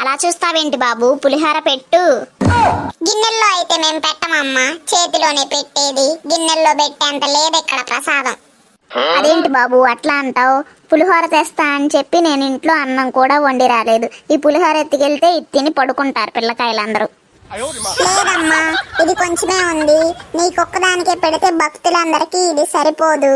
అలా చూస్తావేంటి బాబు? పులిహార పెట్టు. గిన్నెల్లో అయితే మేము పెట్టమమ్మా. చేతిలోనే పెట్టేది. గిన్నెల్లో పెట్టేంత లేదు ఇక్కడ ప్రసాదం. అదేంటి బాబు అట్లా అంటావు? పులిహోర తెస్తా అని చెప్పి నేను ఇంట్లో అన్నం కూడా వండి రాలేదు. ఈ పులిహోర ఎత్తుకెళ్తే ఇది తిని పడుకుంటారు పిల్లకాయలందరూ. లేదమ్మా ఇది కొంచెమే ఉంది. నీకొక్కదానికే పెడితే భక్తులందరికీ ఇది సరిపోదు.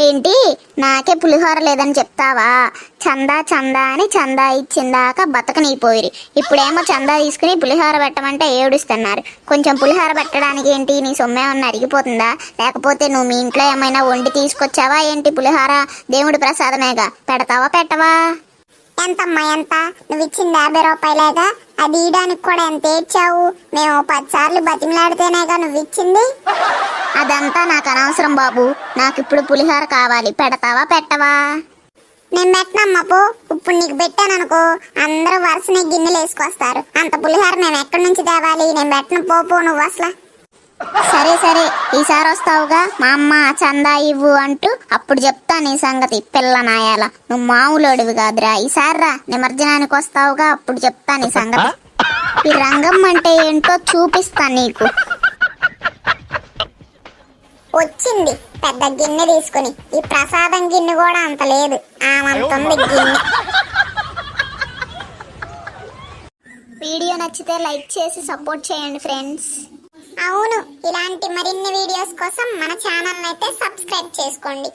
ఏంటి? నాకే పులిహోర లేదని చెప్తావా? చందా చందా అని చందా ఇచ్చిందాక బతకనీపోయిరి. ఇప్పుడేమో చందా తీసుకుని పులిహోర పెట్టమంటే ఏడుస్తున్నారు. కొంచెం పులిహోర పెట్టడానికి ఏంటి? నీ సొమ్మేమన్నా అరిగిపోతుందా? లేకపోతే నువ్వు మీ ఇంట్లో ఏమైనా వండి తీసుకొచ్చావా? ఏంటి పులిహోర? దేవుడి ప్రసాదమేగా. పెడతావా పెట్టవా? ఎంతమ్మా ఎంత? నువ్వు ఇచ్చింది యాభై రూపాయలేగా? అది ఇయడానికి కూడా ఎంత ఇచ్చావు మేము పది సార్లు బతిమలాడితేనేగా నువ్వు ఇచ్చింది? అదంతా నాకు అనవసరం బాబు. నాకు ఇప్పుడు పులిహోర కావాలి. పెడతావా పెట్టవా? నేను పెట్టనమ్మా పో. ఇప్పుడు నీకు పెట్టాననుకో అందరూ వరుసనే గిన్నెలు వేసుకొస్తారు. అంత పులిహార మేము ఎక్కడి నుంచి తేవాలి? నేను పెట్టను పో పో నువ్వు అసలు. సరే సరే. ఈసారి వస్తావుగా? మా అమ్మ చందా ఇవ్వు అంటూ అప్పుడు చెప్తా నీ సంగతి పిల్ల నాయాల. నువ్వు మామూలోడివి కాదురా. ఈసారి రా. నిమజ్జనానికి వస్తావుగా అప్పుడు చెప్తా నీ సంగతి. ఈ రంగం అంటే ఏంటో చూపిస్తా నీకు. వచ్చింది. పెద్ద గిన్నె తీసుకుని. ఈ ప్రసాదం గిన్నె కూడా అంత లేదు. ఆమంతుంది గిన్నె. వీడియో నచ్చితే లైక్ చేసి సపోర్ట్ చేయండి ఫ్రెండ్స్. అవును. ఇలాంటి మరిన్ని వీడియోస్ కోసం మన ఛానల్ అయితే సబ్స్క్రైబ్ చేసుకోండి.